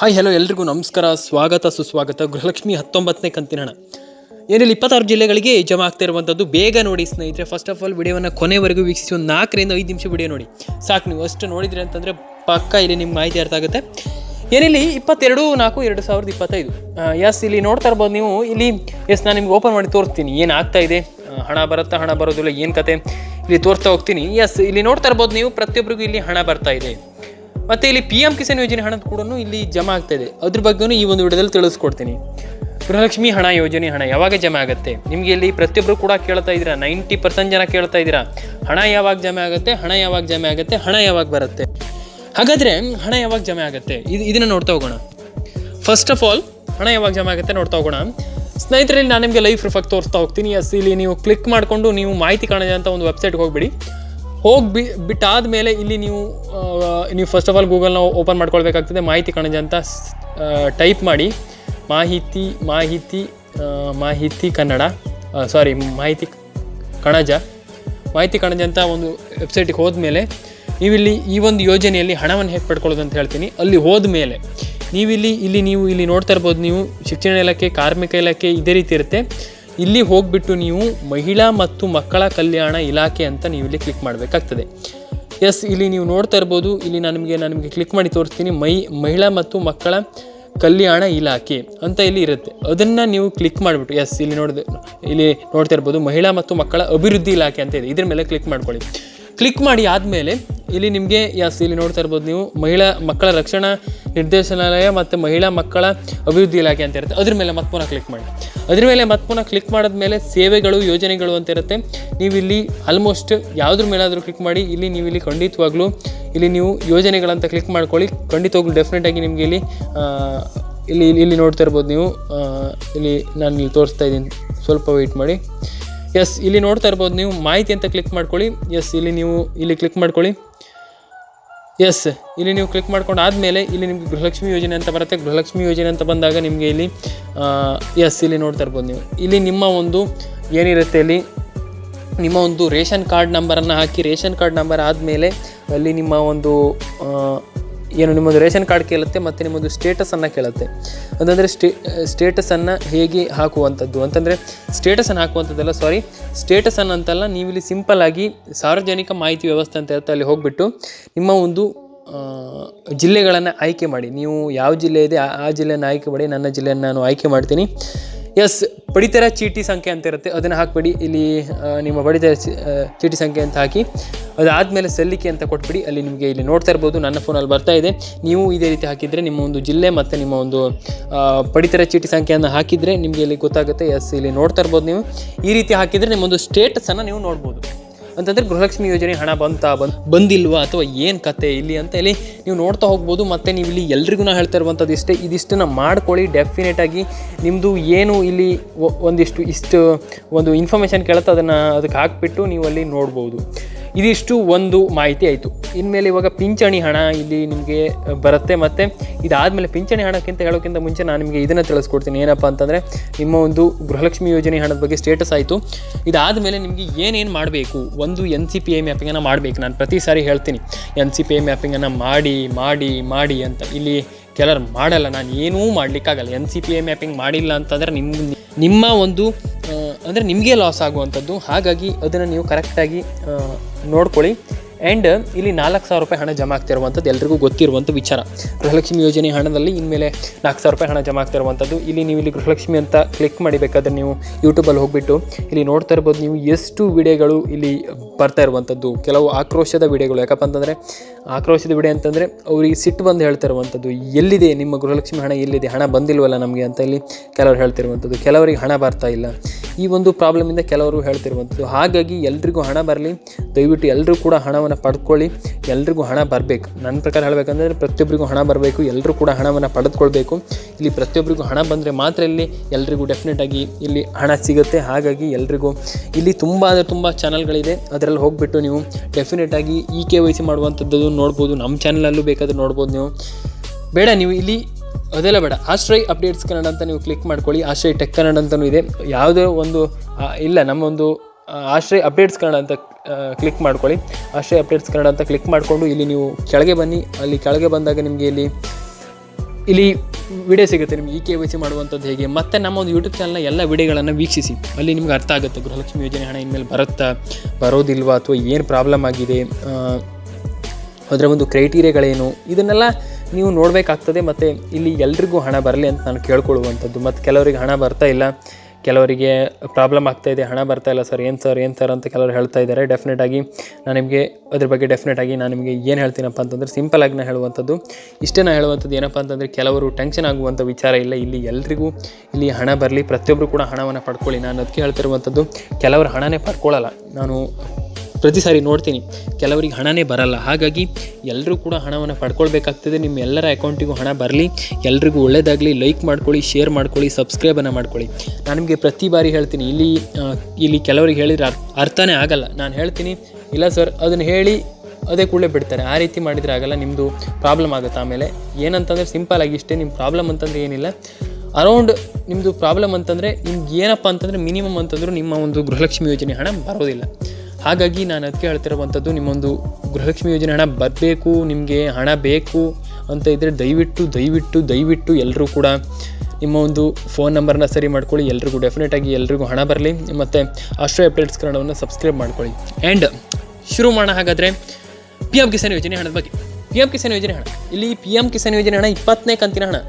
Hi hello ಎಲ್ರಿಗೂ ನಮಸ್ಕಾರ. ಸ್ವಾಗತ, ಸುಸ್ವಾಗತ. ಗೃಹಲಕ್ಷ್ಮಿ ಹತ್ತೊಂಬತ್ತನೇ ಕಂತಿನ ಹಣ ಏನಿಲ್ಲ, ಇಪ್ಪತ್ತಾರು ಜಿಲ್ಲೆಗಳಿಗೆ ಜಮಾ ಆಗ್ತಾ ಇರುವಂಥದ್ದು ಬೇಗ ನೋಡಿ ಸ್ನೇಹಿತರೆ. ಫಸ್ಟ್ ಆಫ್ ಆಲ್ ವಿಡಿಯೋವನ್ನು ಕೊನೆವರೆಗೂ ವೀಕ್ಷಿಸಿ ಒಂದು ನಾಲ್ಕರಿಂದ ಐದು ನಿಮಿಷ ವಿಡಿಯೋ ನೋಡಿ. ಸಾಕು, ನೀವು ಅಷ್ಟು ನೋಡಿದ್ರಿ ಅಂತಂದರೆ ಪಕ್ಕ ಇಲ್ಲಿ ನಿಮ್ಮ ಮಾಹಿತಿ ಅರ್ಥ ಆಗುತ್ತೆ. ಏನಿಲ್ಲಿ, ಇಪ್ಪತ್ತೆರಡು, ನಾಲ್ಕು, ಎರಡು ಸಾವಿರದ ಇಪ್ಪತ್ತೈದು. ಎಸ್ ಇಲ್ಲಿ ನೋಡ್ತಾ ಇರ್ಬೋದು ನೀವು. ಇಲ್ಲಿ ಎಸ್ ನಾನು ನಿಮ್ಗೆ ಓಪನ್ ಮಾಡಿ ತೋರಿಸ್ತೀನಿ. ಏನು ಆಗ್ತಾ ಇದೆ? ಹಣ ಬರುತ್ತಾ, ಹಣ ಬರೋದಿಲ್ಲ ಏನು ಕತೆ? ಇಲ್ಲಿ ತೋರಿಸ್ತಾ ಹೋಗ್ತೀನಿ. ಎಸ್ ಇಲ್ಲಿ ನೋಡ್ತಾ ಇರ್ಬೋದು ನೀವು. ಪ್ರತಿಯೊಬ್ಬರಿಗೂ ಇಲ್ಲಿ ಹಣ ಬರ್ತಾ ಇದೆ. ಮತ್ತು ಇಲ್ಲಿ ಪಿ ಎಂ ಕಿಸಾನ್ ಯೋಜನೆ ಹಣದ ಕೂಡ ಇಲ್ಲಿ ಜಮಾ ಆಗ್ತಾ ಇದೆ. ಅದ್ರ ಬಗ್ಗೆನೂ ಈ ಒಂದು ವಿಡಿಯೋದಲ್ಲಿ ತಿಳಿಸ್ಕೊಡ್ತೀನಿ. ಗೃಹಲಕ್ಷ್ಮಿ ಹಣ ಯೋಜನೆ ಹಣ ಯಾವಾಗ ಜಮಾ ಆಗುತ್ತೆ? ನಿಮಗೆ ಇಲ್ಲಿ ಪ್ರತಿಯೊಬ್ಬರು ಕೂಡ ಕೇಳ್ತಾ ಇದ್ದೀರಾ? ನೈಂಟಿ ಪರ್ಸೆಂಟ್ ಜನ ಕೇಳ್ತಾ ಇದ್ದೀರಾ? ಹಣ ಯಾವಾಗ ಜಮೆ ಆಗುತ್ತೆ? ಹಣ ಯಾವಾಗ ಜಮೆ ಆಗುತ್ತೆ? ಹಣ ಯಾವಾಗ ಬರುತ್ತೆ? ಹಾಗಾದರೆ ಹಣ ಯಾವಾಗ ಜಮೆ ಆಗುತ್ತೆ? ಇದು ಇದನ್ನು ನೋಡ್ತಾ ಹೋಗೋಣ. ಫಸ್ಟ್ ಆಫ್ ಆಲ್ ಹಣ ಯಾವಾಗ ಜಮೆ ಆಗುತ್ತೆ ನೋಡ್ತಾ ಹೋಗೋಣ. ಸ್ನೇಹಿತರಲ್ಲಿ ನಾನು ನಿಮಗೆ ಲೈಫ್ ಪ್ರೂಫಾಗಿ ತೋರಿಸ್ತಾ ಹೋಗ್ತೀನಿ. ಎಸ್ ಇಲ್ಲಿ ನೀವು ಕ್ಲಿಕ್ ಮಾಡಿಕೊಂಡು ನೀವು ಮಾಹಿತಿ ಕಾಣಿದೆ ಅಂತ ಒಂದು ವೆಬ್ಸೈಟ್ಗೆ ಹೋಗ್ಬಿಡಿ. ಹೋಗಿ ಬಿ, ಬಿಟ್ಟಾದ ಮೇಲೆ ಇಲ್ಲಿ ನೀವು ನೀವು ಫಸ್ಟ್ ಆಫ್ ಆಲ್ ಗೂಗಲ್ನ ಓಪನ್ ಮಾಡ್ಕೊಳ್ಬೇಕಾಗ್ತದೆ. ಮಾಹಿತಿ ಕಣಜ ಅಂತ ಟೈಪ್ ಮಾಡಿ. ಮಾಹಿತಿ ಮಾಹಿತಿ ಮಾಹಿತಿ ಕನ್ನಡ ಸಾರಿ ಮಾಹಿತಿ ಕಣಜ. ಮಾಹಿತಿ ಕಣಜ ಅಂತ ಒಂದು ವೆಬ್ಸೈಟಿಗೆ ಹೋದ್ಮೇಲೆ ನೀವಿಲ್ಲಿ ಈ ಒಂದು ಯೋಜನೆಯಲ್ಲಿ ಹಣವನ್ನು ಹೇಗೆ ಪಡ್ಕೊಳ್ಳೋದು ಅಂತ ಹೇಳ್ತೀನಿ. ಅಲ್ಲಿ ಹೋದ್ಮೇಲೆ ನೀವಿಲ್ಲಿ, ಇಲ್ಲಿ ನೀವು ಇಲ್ಲಿ ನೋಡ್ತಾ ಇರ್ಬೋದು, ನೀವು ಶಿಕ್ಷಣ ಇಲಾಖೆ, ಕಾರ್ಮಿಕ ಇಲಾಖೆ ಇದೇ ರೀತಿ ಇರುತ್ತೆ. ಇಲ್ಲಿ ಹೋಗ್ಬಿಟ್ಟು ನೀವು ಮಹಿಳಾ ಮತ್ತು ಮಕ್ಕಳ ಕಲ್ಯಾಣ ಇಲಾಖೆ ಅಂತ ನೀವು ಇಲ್ಲಿ ಕ್ಲಿಕ್ ಮಾಡಬೇಕಾಗ್ತದೆ. ಎಸ್ ಇಲ್ಲಿ ನೀವು ನೋಡ್ತಾ ಇರ್ಬೋದು, ಇಲ್ಲಿ ನಾನು ನಿಮಗೆ ನಾನು ನಿಮಗೆ ಕ್ಲಿಕ್ ಮಾಡಿ ತೋರಿಸ್ತೀನಿ, ಮೈ, ಮಹಿಳಾ ಮತ್ತು ಮಕ್ಕಳ ಕಲ್ಯಾಣ ಇಲಾಖೆ ಅಂತ ಇಲ್ಲಿ ಇರುತ್ತೆ. ಅದನ್ನು ನೀವು ಕ್ಲಿಕ್ ಮಾಡಿಬಿಟ್ಟು ಎಸ್ ಇಲ್ಲಿ ನೋಡಿದೆ, ಇಲ್ಲಿ ನೋಡ್ತಾ ಇರ್ಬೋದು, ಮಹಿಳಾ ಮತ್ತು ಮಕ್ಕಳ ಅಭಿವೃದ್ಧಿ ಇಲಾಖೆ ಅಂತ ಇದೆ. ಇದ್ರ ಮೇಲೆ ಕ್ಲಿಕ್ ಮಾಡ್ಕೊಳ್ಳಿ. ಕ್ಲಿಕ್ ಮಾಡಿ ಆದಮೇಲೆ ಇಲ್ಲಿ ನಿಮಗೆ ಎಸ್ ಇಲ್ಲಿ ನೋಡ್ತಾ ಇರ್ಬೋದು ನೀವು ಮಹಿಳಾ ಮಕ್ಕಳ ರಕ್ಷಣಾ ನಿರ್ದೇಶನಾಲಯ ಮತ್ತು ಮಹಿಳಾ ಮಕ್ಕಳ ಅಭಿವೃದ್ಧಿ ಇಲಾಖೆ ಅಂತ ಇರುತ್ತೆ. ಅದ್ರ ಮೇಲೆ ಮತ್ತೆ ಪುನಃ ಕ್ಲಿಕ್ ಮಾಡಿ. ಅದ್ರ ಮೇಲೆ ಮತ್ತೆ ಪುನಃ ಕ್ಲಿಕ್ ಮಾಡಿದ್ಮೇಲೆ ಸೇವೆಗಳು, ಯೋಜನೆಗಳು ಅಂತ ಇರುತ್ತೆ. ನೀವು ಇಲ್ಲಿ ಆಲ್ಮೋಸ್ಟ್ ಯಾವುದ್ರ ಮೇಲಾದರೂ ಕ್ಲಿಕ್ ಮಾಡಿ. ಇಲ್ಲಿ ನೀವು ಇಲ್ಲಿ ಖಂಡಿತವಾಗ್ಲೂ ಇಲ್ಲಿ ನೀವು ಯೋಜನೆಗಳಂತ ಕ್ಲಿಕ್ ಮಾಡ್ಕೊಳ್ಳಿ. ಖಂಡಿತವಾಗ್ಲೂ ಡೆಫಿನೆಟಾಗಿ ನಿಮಗೆ ಇಲ್ಲಿ ಇಲ್ಲಿ- ಇಲ್ಲಿ ನೋಡ್ತಾ ಇರ್ಬೋದು ನೀವು. ಇಲ್ಲಿ ನಾನು ಇಲ್ಲಿ ತೋರಿಸ್ತಾ ಇದ್ದೀನಿ. ಸ್ವಲ್ಪ ವೆಯ್ಟ್ ಮಾಡಿ. ಎಸ್ ಇಲ್ಲಿ ನೋಡ್ತಾ ಇರ್ಬೋದು, ನೀವು ಮಾಹಿತಿ ಅಂತ ಕ್ಲಿಕ್ ಮಾಡ್ಕೊಳ್ಳಿ. ಎಸ್ ಇಲ್ಲಿ ನೀವು, ಇಲ್ಲಿ ಕ್ಲಿಕ್ ಮಾಡ್ಕೊಳ್ಳಿ. ಎಸ್ ಇಲ್ಲಿ ನೀವು ಕ್ಲಿಕ್ ಮಾಡ್ಕೊಂಡು ಆದಮೇಲೆ ಇಲ್ಲಿ ನಿಮಗೆ ಗೃಹಲಕ್ಷ್ಮಿ ಯೋಜನೆ ಅಂತ ಬರುತ್ತೆ. ಗೃಹಲಕ್ಷ್ಮಿ ಯೋಜನೆ ಅಂತ ಬಂದಾಗ ನಿಮಗೆ ಇಲ್ಲಿ ಎಸ್ ಇಲ್ಲಿ ನೋಡ್ತಾ ಇರ್ಬೋದು ನೀವು. ಇಲ್ಲಿ ನಿಮ್ಮ ಒಂದು ಏನಿರುತ್ತೆ ಇಲ್ಲಿ, ನಿಮ್ಮ ಒಂದು ರೇಷನ್ ಕಾರ್ಡ್ ನಂಬರನ್ನು ಹಾಕಿ, ರೇಷನ್ ಕಾರ್ಡ್ ನಂಬರ್ ಆದಮೇಲೆ ಅಲ್ಲಿ ನಿಮ್ಮ ಒಂದು ಏನು, ನಿಮ್ಮದು ರೇಷನ್ ಕಾರ್ಡ್ ಕೇಳುತ್ತೆ ಮತ್ತು ನಿಮ್ಮದು ಸ್ಟೇಟಸನ್ನು ಕೇಳುತ್ತೆ. ಅಂತಂದರೆ ಸ್ಟೇ ಸ್ಟೇಟಸನ್ನು ಹೇಗೆ ಹಾಕುವಂಥದ್ದು? ಅಂತಂದರೆ ಸ್ಟೇಟಸನ್ನು ಹಾಕುವಂಥದ್ದಲ್ಲ ಸಾರಿ ಸ್ಟೇಟಸನ್ನು ಅಂತಲ್ಲ ನೀವು ಇಲ್ಲಿ ಸಿಂಪಲ್ ಆಗಿ ಸಾರ್ವಜನಿಕ ಮಾಹಿತಿ ವ್ಯವಸ್ಥೆ ಅಂತ ಇರುತ್ತೆ ಅಲ್ಲಿ ಹೋಗಿಬಿಟ್ಟು ನಿಮ್ಮ ಒಂದು ಜಿಲ್ಲೆಗಳನ್ನು ಆಯ್ಕೆ ಮಾಡಿ. ನೀವು ಯಾವ ಜಿಲ್ಲೆ ಇದೆ ಆ ಜಿಲ್ಲೆಯನ್ನು ಆಯ್ಕೆ ಮಾಡಿ, ನನ್ನ ಜಿಲ್ಲೆಯನ್ನು ನಾನು ಆಯ್ಕೆ ಮಾಡ್ತೀನಿ. ಎಸ್ ಪಡಿತರ ಚೀಟಿ ಸಂಖ್ಯೆ ಅಂತ ಇರುತ್ತೆ. ಅದನ್ನು ಹಾಕಿಬಿಡಿ. ಇಲ್ಲಿ ನಿಮ್ಮ ಪಡಿತರ ಚೀಟಿ ಸಂಖ್ಯೆ ಅಂತ ಹಾಕಿ. ಅದಾದಮೇಲೆ ಸಲ್ಲಿಕೆ ಅಂತ ಕೊಟ್ಬಿಡಿ. ಅಲ್ಲಿ ನಿಮಗೆ ಇಲ್ಲಿ ನೋಡ್ತಾ ಇರ್ಬೋದು. ನನ್ನ ಫೋನಲ್ಲಿ ಬರ್ತಾ ಇದೆ. ನೀವು ಇದೇ ರೀತಿ ಹಾಕಿದರೆ ನಿಮ್ಮ ಒಂದು ಜಿಲ್ಲೆ ಮತ್ತು ನಿಮ್ಮ ಒಂದು ಪಡಿತರ ಚೀಟಿ ಸಂಖ್ಯೆಯನ್ನು ಹಾಕಿದರೆ ನಿಮಗೆ ಇಲ್ಲಿ ಗೊತ್ತಾಗುತ್ತೆ. ಎಸ್ ಇಲ್ಲಿ ನೋಡ್ತಾ ಇರ್ಬೋದು ನೀವು. ಈ ರೀತಿ ಹಾಕಿದರೆ ನಿಮ್ಮೊಂದು ಸ್ಟೇಟಸನ್ನು ನೀವು ನೋಡ್ಬೋದು. ಅಂತಂದರೆ ಗೃಹಲಕ್ಷ್ಮಿ ಯೋಜನೆ ಹಣ ಬಂತಾ ಬಂದ್ ಬಂದಿಲ್ವಾ ಅಥವಾ ಏನು ಕತೆ ಇಲ್ಲಿ ಅಂತ ಇಲ್ಲಿ ನೀವು ನೋಡ್ತಾ ಹೋಗ್ಬೋದು. ಮತ್ತು ನೀವು ಇಲ್ಲಿ ಎಲ್ರಿಗೂ ಹೇಳ್ತಾ ಇರುವಂಥದ್ದು ಇಷ್ಟೇ. ಇದಿಷ್ಟನ್ನು ಮಾಡ್ಕೊಳ್ಳಿ. ಡೆಫಿನೆಟಾಗಿ ನಿಮ್ಮದು ಏನು ಇಲ್ಲಿ ಒಂದಿಷ್ಟು ಇಷ್ಟು ಒಂದು ಇನ್ಫಾರ್ಮೇಷನ್ ಕೇಳುತ್ತೆ ಅದನ್ನು ಅದಕ್ಕೆ ಹಾಕ್ಬಿಟ್ಟು ನೀವು ಅಲ್ಲಿ ನೋಡ್ಬೋದು. ಇದಿಷ್ಟು ಒಂದು ಮಾಹಿತಿ ಆಯಿತು. ಇನ್ಮೇಲೆ ಇವಾಗ ಪಿಂಚಣಿ ಹಣ ಇಲ್ಲಿ ನಿಮಗೆ ಬರುತ್ತೆ ಮತ್ತು ಇದಾದಮೇಲೆ ಪಿಂಚಣಿ ಹಣಕ್ಕಿಂತ ಹೇಳೋಕ್ಕಿಂತ ಮುಂಚೆ ನಾನು ನಿಮಗೆ ಇದನ್ನು ತಿಳಿಸ್ಕೊಡ್ತೀನಿ. ಏನಪ್ಪ ಅಂತಂದರೆ ನಿಮ್ಮ ಒಂದು ಗೃಹಲಕ್ಷ್ಮಿ ಯೋಜನೆ ಹಣದ ಬಗ್ಗೆ ಸ್ಟೇಟಸ್ ಆಯಿತು. ಇದಾದಮೇಲೆ ನಿಮಗೆ ಏನೇನು ಮಾಡಬೇಕು? ಒಂದು ಎನ್ ಸಿ ಪಿ ಐ ಮ್ಯಾಪಿಂಗನ್ನು ಮಾಡಬೇಕು. ನಾನು ಪ್ರತಿ ಸಾರಿ ಹೇಳ್ತೀನಿ. ಎನ್ ಸಿ ಪಿ ಐ ಮ್ಯಾಪಿಂಗನ್ನು ಮಾಡಿ ಮಾಡಿ ಮಾಡಿ ಅಂತ. ಇಲ್ಲಿ ಕೆಲವರು ಮಾಡಲ್ಲ. ನಾನು ಏನೂ ಮಾಡಲಿಕ್ಕಾಗಲ್ಲ. N C P I mapping ಮಾಡಿಲ್ಲ ಅಂತಂದರೆ ನಿಮ್ಮ ನಿಮ್ಮ ಒಂದು ಅಂದರೆ ನಿಮಗೆ ಲಾಸ್ ಆಗುವಂಥದ್ದು. ಹಾಗಾಗಿ ಅದನ್ನು ನೀವು ಕರೆಕ್ಟಾಗಿ ನೋಡ್ಕೊಳ್ಳಿ. ಆ್ಯಂಡ್ ಇಲ್ಲಿ ನಾಲ್ಕು ಸಾವಿರ ರೂಪಾಯಿ ಹಣ ಜಮಾ ಆಗ್ತಿರುವಂಥದ್ದು ಎಲ್ರಿಗೂ ಗೊತ್ತಿರುವಂಥ ವಿಚಾರ. ಗೃಹಲಕ್ಷ್ಮಿ ಯೋಜನೆ ಹಣದಲ್ಲಿ ಇನ್ಮೇಲೆ ನಾಲ್ಕು ಸಾವಿರ ರೂಪಾಯಿ ಹಣ ಜಮಾ ಆಗ್ತಿರುವಂಥದ್ದು ಇಲ್ಲಿ ನೀವು ಇಲ್ಲಿ ಗೃಹಲಕ್ಷ್ಮಿ ಅಂತ ಕ್ಲಿಕ್ ಮಾಡಿಬೇಕಾದ್ರೆ ನೀವು ಯೂಟ್ಯೂಬಲ್ಲಿ ಹೋಗ್ಬಿಟ್ಟು ಇಲ್ಲಿ ನೋಡ್ತಾ ಇರ್ಬೋದು ನೀವು ಎಷ್ಟು ವಿಡಿಯೋಗಳು ಇಲ್ಲಿ ಬರ್ತಾ ಇರುವಂಥದ್ದು. ಕೆಲವು ಆಕ್ರೋಶದ ವಿಡಿಯೋಗಳು. ಯಾಕಪ್ಪ ಅಂತಂದರೆ, ಆಕ್ರೋಶದ ವಿಡಿಯೋ ಅಂತಂದರೆ ಅವ್ರಿಗೆ ಸಿಟ್ಟು ಬಂದು ಹೇಳ್ತಾ ಇರುವಂಥದ್ದು. ಎಲ್ಲಿದೆ ನಿಮ್ಮ ಗೃಹಲಕ್ಷ್ಮಿ ಹಣ? ಎಲ್ಲಿದೆ? ಹಣ ಬಂದಿಲ್ವಲ್ಲ ನಮಗೆ ಅಂತ ಇಲ್ಲಿ ಕೆಲವರು ಹೇಳ್ತಿರುವಂಥದ್ದು ಕೆಲವರಿಗೆ ಹಣ ಬರ್ತಾ ಇಲ್ಲ. ಈ ಒಂದು ಪ್ರಾಬ್ಲಮಿಂದ ಕೆಲವರು ಹೇಳ್ತಿರುವಂಥದ್ದು. ಹಾಗಾಗಿ ಎಲ್ರಿಗೂ ಹಣ ಬರಲಿ. ದಯವಿಟ್ಟು ಎಲ್ಲರೂ ಕೂಡ ಹಣವನ್ನು ಪಡ್ಕೊಳ್ಳಿ. ಎಲ್ರಿಗೂ ಹಣ ಬರಬೇಕು. ನನ್ನ ಪ್ರಕಾರ ಹೇಳಬೇಕಂದ್ರೆ ಪ್ರತಿಯೊಬ್ಬರಿಗೂ ಹಣ ಬರಬೇಕು. ಎಲ್ಲರೂ ಕೂಡ ಹಣವನ್ನು ಪಡೆದುಕೊಳ್ಬೇಕು. ಇಲ್ಲಿ ಪ್ರತಿಯೊಬ್ಬರಿಗೂ ಹಣ ಬಂದರೆ ಮಾತ್ರ ಇಲ್ಲಿ ಎಲ್ರಿಗೂ ಡೆಫಿನೆಟಾಗಿ ಇಲ್ಲಿ ಹಣ ಸಿಗುತ್ತೆ. ಹಾಗಾಗಿ ಎಲ್ರಿಗೂ ಇಲ್ಲಿ ತುಂಬ ಅಂದರೆ ತುಂಬ ಚಾನಲ್ಗಳಿದೆ ಅದರಲ್ಲಿ ಹೋಗಿಬಿಟ್ಟು ನೀವು ಡೆಫಿನೆಟಾಗಿ ಇ ಕೆ ವೈ ಸಿ ಮಾಡುವಂಥದ್ದು ನೋಡ್ಬೋದು. ನಮ್ಮ ಚಾನಲಲ್ಲೂ ಬೇಕಾದರೂ ನೋಡ್ಬೋದು ನೀವು. ಬೇಡ, ನೀವು ಇಲ್ಲಿ ಅದೆಲ್ಲ ಬೇಡ. ಆಶ್ರಯ್ ಅಪ್ಡೇಟ್ಸ್ ಕನ್ನಡ ಅಂತ ನೀವು ಕ್ಲಿಕ್ ಮಾಡ್ಕೊಳ್ಳಿ. ಆಶ್ರಯ್ ಟೆಕ್ ಕನ್ನಡ ಅಂತಲೂ ಇದೆ. ಯಾವುದೇ ಒಂದು ಇಲ್ಲ, ನಮ್ಮೊಂದು ಆಶ್ರಯ್ ಅಪ್ಡೇಟ್ಸ್ ಕನ್ನಡ ಅಂತ ಕ್ಲಿಕ್ ಮಾಡ್ಕೊಳ್ಳಿ. ಆಶ್ರಯ್ ಅಪ್ಡೇಟ್ಸ್ ಕನ್ನಡ ಅಂತ ಕ್ಲಿಕ್ ಮಾಡಿಕೊಂಡು ಇಲ್ಲಿ ನೀವು ಕೆಳಗೆ ಬನ್ನಿ. ಅಲ್ಲಿ ಕೆಳಗೆ ಬಂದಾಗ ನಿಮಗೆ ಇಲ್ಲಿ ಇಲ್ಲಿ ವಿಡಿಯೋ ಸಿಗುತ್ತೆ. ನಿಮ್ಗೆ ಇ ಕೆ ವೈ ಸಿ ಮಾಡುವಂಥದ್ದು ಹೇಗೆ? ಮತ್ತು ನಮ್ಮ ಒಂದು ಯೂಟ್ಯೂಬ್ ಚಾನಲ್ನ ಎಲ್ಲ ವಿಡಿಯೋಗಳನ್ನು ವೀಕ್ಷಿಸಿ. ಅಲ್ಲಿ ನಿಮ್ಗೆ ಅರ್ಥ ಆಗುತ್ತೆ. ಗೃಹಲಕ್ಷ್ಮಿ ಯೋಜನೆ ಹಣ ಇನ್ಮೇಲೆ ಬರುತ್ತಾ, ಬರೋದಿಲ್ವಾ, ಅಥವಾ ಏನು ಪ್ರಾಬ್ಲಮ್ ಆಗಿದೆ? ಅದರ ಒಂದು ಕ್ರೈಟೀರಿಯಾಗಳೇನು ಇದನ್ನೆಲ್ಲ ನೀವು ನೋಡಬೇಕಾಗ್ತದೆ ಮತ್ತು ಇಲ್ಲಿ ಎಲ್ರಿಗೂ ಹಣ ಬರಲಿ ಅಂತ ನಾನು ಕೇಳ್ಕೊಳ್ಳುವಂಥದ್ದು. ಮತ್ತು ಕೆಲವರಿಗೆ ಹಣ ಬರ್ತಾ ಇಲ್ಲ. ಕೆಲವರಿಗೆ ಪ್ರಾಬ್ಲಮ್ ಆಗ್ತಾ ಇದೆ. ಹಣ ಬರ್ತಾ ಇಲ್ಲ ಸರ್, ಏನು ಸರ್ ಏನು ಸರ್ ಅಂತ ಕೆಲವರು ಹೇಳ್ತಾ ಇದ್ದಾರೆ. ಡೆಫಿನೆಟ್ ಆಗಿ ನಾನು ನಿಮಗೆ ಅದ್ರ ಬಗ್ಗೆ ಡೆಫಿನೆಟ್ ಆಗಿ ನಾನು ನಿಮಗೆ ಏನು ಹೇಳ್ತೀನಪ್ಪ ಅಂತಂದರೆ ಸಿಂಪಲ್ ಆಗಿ ನಾನು ಹೇಳುವಂಥದ್ದು. ಇಷ್ಟೇ ನಾನು ಹೇಳುವಂಥದ್ದು ಏನಪ್ಪ ಅಂತಂದರೆ ಕೆಲವರು ಟೆನ್ಷನ್ ಆಗುವಂಥ ವಿಚಾರ ಇಲ್ಲ. ಇಲ್ಲಿ ಎಲ್ರಿಗೂ ಇಲ್ಲಿ ಹಣ ಬರಲಿ. ಪ್ರತಿಯೊಬ್ಬರು ಕೂಡ ಹಣವನ್ನು ಪಡ್ಕೊಳ್ಳಿ. ನಾನು ಅದಕ್ಕೆ ಹೇಳ್ತಿರುವಂಥದ್ದು, ಕೆಲವರು ಹಣನೇ ಪಡ್ಕೊಳ್ಳಲ್ಲ. ನಾನು ಪ್ರತಿ ಸಾರಿ ನೋಡ್ತೀನಿ, ಕೆಲವರಿಗೆ ಹಣನೇ ಬರಲ್ಲ. ಹಾಗಾಗಿ ಎಲ್ಲರೂ ಕೂಡ ಹಣವನ್ನು ಪಡ್ಕೊಳ್ಬೇಕಾಗ್ತದೆ. ನಿಮ್ಮ ಎಲ್ಲರ ಅಕೌಂಟಿಗೂ ಹಣ ಬರಲಿ, ಎಲ್ರಿಗೂ ಒಳ್ಳೇದಾಗಲಿ. ಲೈಕ್ ಮಾಡ್ಕೊಳ್ಳಿ, ಶೇರ್ ಮಾಡ್ಕೊಳ್ಳಿ ಸಬ್ಸ್ಕ್ರೈಬನ್ನು ಮಾಡ್ಕೊಳ್ಳಿ. ನಾನು ನಿಮಗೆ ಪ್ರತಿ ಬಾರಿ ಹೇಳ್ತೀನಿ, ಇಲ್ಲಿ ಇಲ್ಲಿ ಕೆಲವರಿಗೆ ಹೇಳಿದ್ರೆ ಅರ್ಥನೇ ಆಗಲ್ಲ. ನಾನು ಹೇಳ್ತೀನಿ, ಇಲ್ಲ ಸರ್, ಅದನ್ನು ಹೇಳಿ ಅದೇ ಕೂಡಲೇ ಬಿಡ್ತಾರೆ. ಆ ರೀತಿ ಮಾಡಿದರೆ ಆಗಲ್ಲ ನಿಮ್ಮದು ಪ್ರಾಬ್ಲಮ್ ಆಗುತ್ತೆ. ಆಮೇಲೆ ಏನಂತಂದರೆ ಸಿಂಪಲ್ ಆಗಿ ಇಷ್ಟೇ ನಿಮ್ಮ ಪ್ರಾಬ್ಲಮ್ ಅಂತಂದರೆ ಏನಿಲ್ಲ. ಅರೌಂಡ್ ನಿಮ್ಮದು ಪ್ರಾಬ್ಲಮ್ ಅಂತಂದರೆ ನಿಮ್ಗೆ ಏನಪ್ಪ ಅಂತಂದರೆ ಮಿನಿಮಮ್ ಅಂತಂದರೂ ನಿಮ್ಮ ಒಂದು ಗೃಹಲಕ್ಷ್ಮಿ ಯೋಜನೆ ಹಣ ಬರೋದಿಲ್ಲ. ಹಾಗಾಗಿ ನಾನು ಅದಕ್ಕೆ ಹೇಳ್ತಿರುವಂಥದ್ದು, ನಿಮ್ಮೊಂದು ಗೃಹಲಕ್ಷ್ಮಿ ಯೋಜನೆ ಹಣ ಬರಬೇಕು, ನಿಮಗೆ ಹಣ ಬೇಕು ಅಂತ ಇದ್ದರೆ ದಯವಿಟ್ಟು ದಯವಿಟ್ಟು ದಯವಿಟ್ಟು ಎಲ್ಲರೂ ಕೂಡ ನಿಮ್ಮ ಒಂದು ಫೋನ್ ನಂಬರ್ನ ಸರಿ ಮಾಡ್ಕೊಳ್ಳಿ. ಎಲ್ರಿಗೂ ಡೆಫಿನೆಟಾಗಿ ಎಲ್ರಿಗೂ ಹಣ ಬರಲಿ. ಮತ್ತು ಆಶ್ರಯ ಅಪ್ಡೇಟ್ಸ್ ಕನ್ನಡವನ್ನು ಸಬ್ಸ್ಕ್ರೈಬ್ ಮಾಡ್ಕೊಳ್ಳಿ. ಆ್ಯಂಡ್ ಶುರು ಮಾಡೋಣ ಹಾಗಾದರೆ ಪಿ ಎಂ ಕಿಸಾನ್ ಯೋಜನೆ ಹಣದ ಬಗ್ಗೆ. ಪಿ ಎಂ ಕಿಸಾನ್ ಯೋಜನೆ ಹಣ. ಇಲ್ಲಿ ಪಿ ಎಂ ಕಿಸಾನ್ ಯೋಜನೆ ಹಣ ಇಪ್ಪತ್ತನೇ ಕಂತಿನ ಹಣ.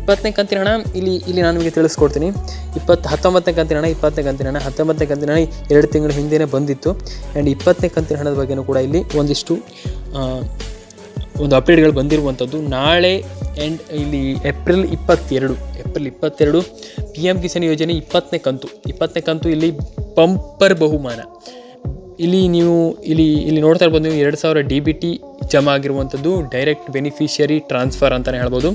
ಇಪ್ಪತ್ತನೇ ಕಂತಿನ ಹಣ, ಇಲ್ಲಿ ಇಲ್ಲಿ ನಾನು ನಿಮಗೆ ತಿಳಿಸ್ಕೊಡ್ತೀನಿ. ಇಪ್ಪತ್ತು, ಹತ್ತೊಂಬತ್ತನೇ ಕಂತಿನ ಹಣ, ಇಪ್ಪತ್ತನೇ ಕಂತಿನ ಹಣ. ಹತ್ತೊಂಬತ್ತನೇ ಕಂತಿನ ಹಣ ಎರಡು ತಿಂಗಳ ಹಿಂದೆಯೇ ಬಂದಿತ್ತು. ಆ್ಯಂಡ್ ಇಪ್ಪತ್ತನೇ ಕಂತಿನ ಹಣದ ಬಗ್ಗೆನೂ ಕೂಡ ಇಲ್ಲಿ ಒಂದಿಷ್ಟು ಒಂದು ಅಪ್ಡೇಟ್ಗಳು ಬಂದಿರುವಂಥದ್ದು. ನಾಳೆ ಆ್ಯಂಡ್ ಇಲ್ಲಿ ಏಪ್ರಿಲ್ ಇಪ್ಪತ್ತೆರಡು ಏಪ್ರಿಲ್ ಇಪ್ಪತ್ತೆರಡು ಪಿ ಎಂ ಕಿಸಾನ್ ಯೋಜನೆ ಇಪ್ಪತ್ತನೇ ಕಂತು. ಇಪ್ಪತ್ತನೇ ಕಂತು ಇಲ್ಲಿ ಬಂಪರ್ ಬಹುಮಾನ. ಇಲ್ಲಿ ನೀವು, ಇಲ್ಲಿ ಇಲ್ಲಿ ನೋಡ್ತಾ ಇರ್ಬೋದು ನೀವು, ಎರಡು ಸಾವಿರ ಡಿ ಬಿ ಟಿ ಜಮಾ ಆಗಿರುವಂಥದ್ದು ಡೈರೆಕ್ಟ್ ಬೆನಿಫಿಷಿಯರಿ ಟ್ರಾನ್ಸ್ಫರ್ ಅಂತಲೇ ಹೇಳ್ಬೋದು.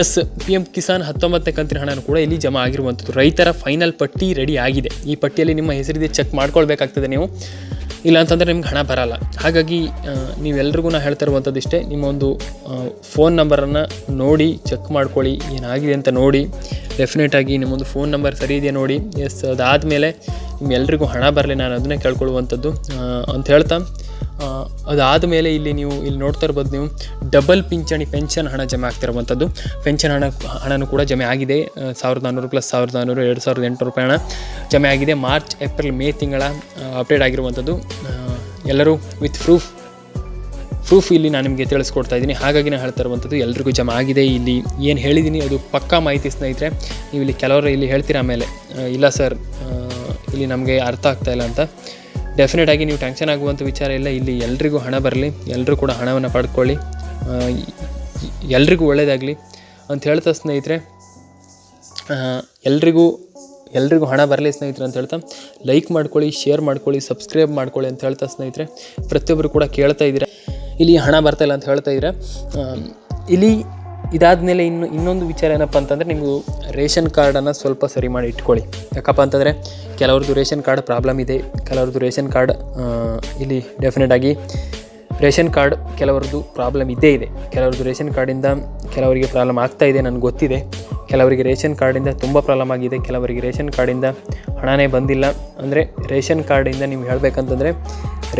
ಎಸ್ ಪಿ ಎಂ ಕಿಸಾನ್ ಹತ್ತೊಂಬತ್ತನೇ ಕಂತಿನ ಹಣನೂ ಕೂಡ ಇಲ್ಲಿ ಜಮಾ ಆಗಿರುವಂಥದ್ದು. ರೈತರ ಫೈನಲ್ ಪಟ್ಟಿ ರೆಡಿ ಆಗಿದೆ. ಈ ಪಟ್ಟಿಯಲ್ಲಿ ನಿಮ್ಮ ಹೆಸರಿದೆ ಚೆಕ್ ಮಾಡ್ಕೊಳ್ಬೇಕಾಗ್ತದೆ ನೀವು. ಇಲ್ಲ ಅಂತಂದರೆ ನಿಮ್ಗೆ ಹಣ ಬರಲ್ಲ. ಹಾಗಾಗಿ ನೀವೆಲ್ರಿಗೂ ನಾನು ಹೇಳ್ತಾ ಇರುವಂಥದ್ದು ಇಷ್ಟೇ. ನಿಮ್ಮ ಒಂದು ಫೋನ್ ನಂಬರನ್ನು ನೋಡಿ ಚೆಕ್ ಮಾಡ್ಕೊಳ್ಳಿ, ಏನಾಗಿದೆ ಅಂತ ನೋಡಿ. ಡೆಫಿನೆಟಾಗಿ ನಿಮ್ಮೊಂದು ಫೋನ್ ನಂಬರ್ ಸರಿ ಇದೆಯಾ ನೋಡಿ. ಎಸ್ ಅದಾದಮೇಲೆ ನಿಮ್ಮೆಲ್ಲರಿಗೂ ಹಣ ಬರಲಿ ನಾನು ಅದನ್ನೇ ಕೇಳ್ಕೊಳ್ಳುವಂಥದ್ದು ಅಂತ ಹೇಳ್ತಾ ಆ, ಅದಾದಮೇಲೆ ಇಲ್ಲಿ ನೀವು ಇಲ್ಲಿ ನೋಡ್ತಾ ಇರ್ಬೋದು ನೀವು ಡಬಲ್ ಪಿಂಚಣಿ ಪೆನ್ಷನ್ ಹಣ ಜಮೆ ಆಗ್ತಿರುವಂಥದ್ದು ಪೆನ್ಷನ್ ಹಣ ಹಣನೂ ಕೂಡ ಜಮೆ ಆಗಿದೆ. ಸಾವಿರದ ನಾನ್ನೂರು ಪ್ಲಸ್ ಸಾವಿರದ ನಾನ್ನೂರು ಎರಡು ಸಾವಿರದ ಎಂಟು ರೂಪಾಯಿ ಹಣ ಜಮೆ ಆಗಿದೆ. ಮಾರ್ಚ್ ಏಪ್ರಿಲ್ ಮೇ ತಿಂಗಳ ಅಪ್ಡೇಟ್ ಆಗಿರುವಂಥದ್ದು ಎಲ್ಲರೂ ವಿತ್ ಪ್ರೂಫ್ ಪ್ರೂಫ್ ಇಲ್ಲಿ ನಾನು ನಿಮಗೆ ತಿಳಿಸ್ಕೊಡ್ತಾ ಇದ್ದೀನಿ. ಹಾಗಾಗಿ ನಾನು ಹೇಳ್ತಾ ಇರುವಂಥದ್ದು ಎಲ್ರಿಗೂ ಜಮಾ ಆಗಿದೆ. ಇಲ್ಲಿ ಏನು ಹೇಳಿದ್ದೀನಿ ಅದು ಪಕ್ಕಾ ಮಾಹಿತಿ ಸ್ನೇಹಿತರೆ ನೀವು ಇಲ್ಲಿ ಕೆಲವರು ಇಲ್ಲಿ ಹೇಳ್ತೀರಾ ಆಮೇಲೆ ಇಲ್ಲ ಸರ್ ಇಲ್ಲಿ ನಮಗೆ ಅರ್ಥ ಆಗ್ತಾ ಇಲ್ಲ ಅಂತ. ಡೆಫಿನೆಟ್ ಆಗಿ ನೀವು ಟೆನ್ಷನ್ ಆಗುವಂಥ ವಿಚಾರ ಇಲ್ಲ. ಇಲ್ಲಿ ಎಲ್ರಿಗೂ ಹಣ ಬರಲಿ. ಎಲ್ಲರೂ ಕೂಡ ಹಣವನ್ನು ಪಡ್ಕೊಳ್ಳಿ. ಎಲ್ರಿಗೂ ಒಳ್ಳೆಯದಾಗಲಿ ಅಂತ ಹೇಳ್ತಾ ಸ್ನೇಹಿತರೆ ಎಲ್ರಿಗೂ ಎಲ್ರಿಗೂ ಹಣ ಬರಲಿ ಸ್ನೇಹಿತರೆ ಅಂತ ಹೇಳ್ತಾ ಲೈಕ್ ಮಾಡ್ಕೊಳ್ಳಿ ಶೇರ್ ಮಾಡ್ಕೊಳ್ಳಿ ಸಬ್ಸ್ಕ್ರೈಬ್ ಮಾಡ್ಕೊಳ್ಳಿ ಅಂತ ಹೇಳ್ತಾ ಸ್ನೇಹಿತರೆ ಪ್ರತಿಯೊಬ್ಬರು ಕೂಡ ಕೇಳ್ತಾ ಇದ್ದೀರಾ? ಇಲ್ಲಿ ಹಣ ಬರ್ತಾ ಇಲ್ಲ ಅಂತ ಹೇಳ್ತಾ ಇದ್ದೀರಾ? ಇಲ್ಲಿ ಇದಾದಮೇಲೆ ಇನ್ನು ಇನ್ನೊಂದು ವಿಚಾರ ಏನಪ್ಪ ಅಂತಂದರೆ ನೀವು ರೇಷನ್ ಕಾರ್ಡನ್ನು ಸ್ವಲ್ಪ ಸರಿ ಮಾಡಿ ಇಟ್ಕೊಳ್ಳಿ. ಯಾಕಪ್ಪ ಅಂತಂದರೆ ಕೆಲವ್ರದ್ದು ರೇಷನ್ ಕಾರ್ಡ್ ಪ್ರಾಬ್ಲಮ್ ಇದೆ, ಕೆಲವ್ರದ್ದು ರೇಷನ್ ಕಾರ್ಡ್ ಇಲ್ಲಿ ಡೆಫಿನೆಟ್ ಆಗಿ ರೇಷನ್ ಕಾರ್ಡ್ ಕೆಲವ್ರದ್ದು ಪ್ರಾಬ್ಲಮ್ ಇದ್ದೇ ಇದೆ. ಕೆಲವ್ರದ್ದು ರೇಷನ್ ಕಾರ್ಡಿಂದ ಕೆಲವರಿಗೆ ಪ್ರಾಬ್ಲಮ್ ಆಗ್ತಾ ಇದೆ ನನಗೆ ಗೊತ್ತಿದೆ. ಕೆಲವರಿಗೆ ರೇಷನ್ ಕಾರ್ಡಿಂದ ತುಂಬ ಪ್ರಾಬ್ಲಮ್ ಆಗಿದೆ, ಕೆಲವರಿಗೆ ರೇಷನ್ ಕಾರ್ಡಿಂದ ಹಣನೇ ಬಂದಿಲ್ಲ. ಅಂದರೆ ರೇಷನ್ ಕಾರ್ಡಿಂದ ನೀವು ಹೇಳಬೇಕಂತಂದರೆ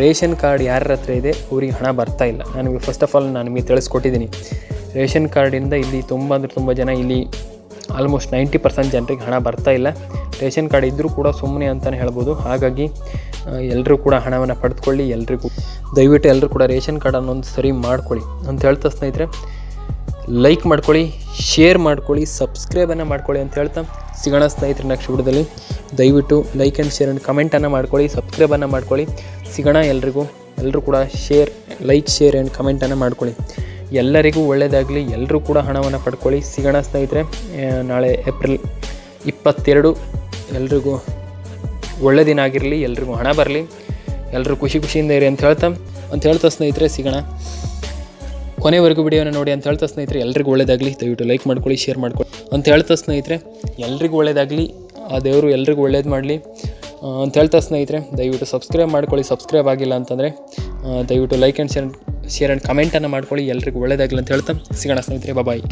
ರೇಷನ್ ಕಾರ್ಡ್ ಯಾರ ಹತ್ರ ಇದೆ ಅವ್ರಿಗೆ ಹಣ ಬರ್ತಾ ಇಲ್ಲ. ನನಗೆ ಫಸ್ಟ್ ಆಫ್ ಆಲ್ ನಾನು ನಿಮಗೆ ತಿಳಿಸ್ಕೊಟ್ಟಿದ್ದೀನಿ. ರೇಷನ್ ಕಾರ್ಡಿಂದ ಇಲ್ಲಿ ತುಂಬ ಅಂದರೆ ತುಂಬ ಜನ ಇಲ್ಲಿ ಆಲ್ಮೋಸ್ಟ್ ನೈಂಟಿ ಪರ್ಸೆಂಟ್ ಜನರಿಗೆ ಹಣ ಬರ್ತಾ ಇಲ್ಲ. ರೇಷನ್ ಕಾರ್ಡ್ ಇದ್ದರೂ ಕೂಡ ಸುಮ್ಮನೆ ಅಂತಲೇ ಹೇಳ್ಬೋದು. ಹಾಗಾಗಿ ಎಲ್ಲರೂ ಕೂಡ ಹಣವನ್ನು ಪಡೆದುಕೊಳ್ಳಿ ಎಲ್ರಿಗೂ ದಯವಿಟ್ಟು ಎಲ್ಲರೂ ಕೂಡ ರೇಷನ್ ಕಾರ್ಡನ್ನು ಒಂದು ಸರಿ ಮಾಡ್ಕೊಳ್ಳಿ ಅಂತ ಹೇಳ್ತಾ ಸ್ನೇಹಿತರೆ ಲೈಕ್ ಮಾಡ್ಕೊಳ್ಳಿ ಶೇರ್ ಮಾಡ್ಕೊಳ್ಳಿ ಸಬ್ಸ್ಕ್ರೈಬನ್ನು ಮಾಡ್ಕೊಳ್ಳಿ ಅಂತ ಹೇಳ್ತಾ ಸಿಗೋಣ ಸ್ನೇಹಿತರೆ ನೆಕ್ಸ್ಟ್ ವಿಡಿಯೋದಲ್ಲಿ. ದಯವಿಟ್ಟು ಲೈಕ್ ಆ್ಯಂಡ್ ಶೇರ್ ಆ್ಯಂಡ್ ಕಮೆಂಟನ್ನು ಮಾಡ್ಕೊಳ್ಳಿ ಸಬ್ಸ್ಕ್ರೈಬನ್ನು ಮಾಡ್ಕೊಳ್ಳಿ. ಸಿಗೋಣ ಎಲ್ರಿಗೂ ಎಲ್ಲರೂ ಕೂಡ ಶೇರ್ ಲೈಕ್ ಶೇರ್ ಆ್ಯಂಡ್ ಕಮೆಂಟನ್ನು ಮಾಡ್ಕೊಳ್ಳಿ. ಎಲ್ಲರಿಗೂ ಒಳ್ಳೆಯದಾಗಲಿ ಎಲ್ಲರೂ ಕೂಡ ಹಣವನ್ನು ಪಡ್ಕೊಳ್ಳಿ. ಸಿಗೋಣ ಸ್ನೇಹಿತರೆ ನಾಳೆ ಏಪ್ರಿಲ್ ಇಪ್ಪತ್ತೆರಡು. ಎಲ್ರಿಗೂ ಒಳ್ಳೆ ದಿನ ಆಗಿರಲಿ, ಎಲ್ರಿಗೂ ಹಣ ಬರಲಿ ಎಲ್ಲರೂ ಖುಷಿ ಖುಷಿಯಿಂದ ಇರಿ ಅಂತ ಹೇಳ್ತಾ ಅಂತ ಹೇಳ್ತಾ ಸ್ನೇಹಿತರೆ, ಸಿಗೋಣ. ಕೊನೆವರೆಗೂ ವಿಡಿಯೋನ ನೋಡಿ ಅಂತ ಹೇಳ್ತಾ ಸ್ನೇಹಿತರೆ, ಎಲ್ರಿಗೂ ಒಳ್ಳೇದಾಗಲಿ. ದಯವಿಟ್ಟು ಲೈಕ್ ಮಾಡ್ಕೊಳ್ಳಿ, ಶೇರ್ ಮಾಡ್ಕೊಳ್ಳಿ ಅಂತ ಹೇಳ್ತಾ ಸ್ನೇಹಿತರೆ, ಎಲ್ರಿಗೂ ಒಳ್ಳೇದಾಗಲಿ. ಆ ದೇವರು ಎಲ್ರಿಗೂ ಒಳ್ಳೇದು ಮಾಡಲಿ ಅಂತ ಹೇಳ್ತಾ ಸ್ನೇಹಿತರೆ, ದಯವಿಟ್ಟು ಸಬ್ಸ್ಕ್ರೈಬ್ ಮಾಡ್ಕೊಳ್ಳಿ. ಸಬ್ಸ್ಕ್ರೈಬ್ ಆಗಿಲ್ಲ ಅಂತಂದರೆ ದಯವಿಟ್ಟು like and share share and ಕಮೆಂಟನ್ನು ಮಾಡ್ಕೊಳ್ಳಿ. ಎಲ್ರಿಗೂ ಒಳ್ಳೇದಾಗಲಿ ಅಂತ ಹೇಳ್ತಾ ಸಿಗೋಣ ಸ್ನೇಹಿತರೆ. ಬಾಯ್